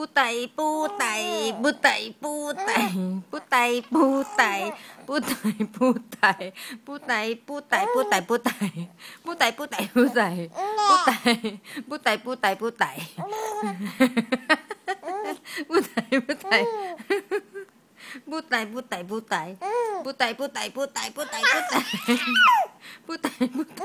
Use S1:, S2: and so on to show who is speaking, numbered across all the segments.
S1: ปูไตปูไตปูไตปูไตปูไตปูไตปูไตปูไตปูไตปูไตปูไตปูไตปูไตปูไตปูไตปูไตปูปูไตปูปูไตปูปูไตปูปูไตปูปูไตปูปูไตปูปูไตปู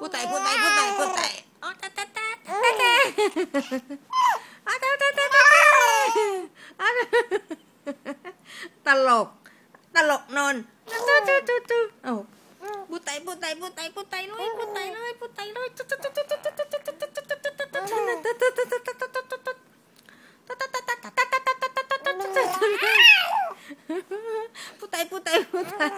S1: พูดไต่พูดไต่พูดไต่พูดไต่โอ้ตาตาตาตาตาอาตาตาตาตาตลก ตลกนอนตุ๊ตุ๊ตุ๊ตุ๊โอ้พูดไต่พูดไต่พูดไต่พูดไต่เลยพูดไต่เลยพูดไต่เลยตุ๊ตุ๊ตุ๊ตุ๊ตุ๊ 我 太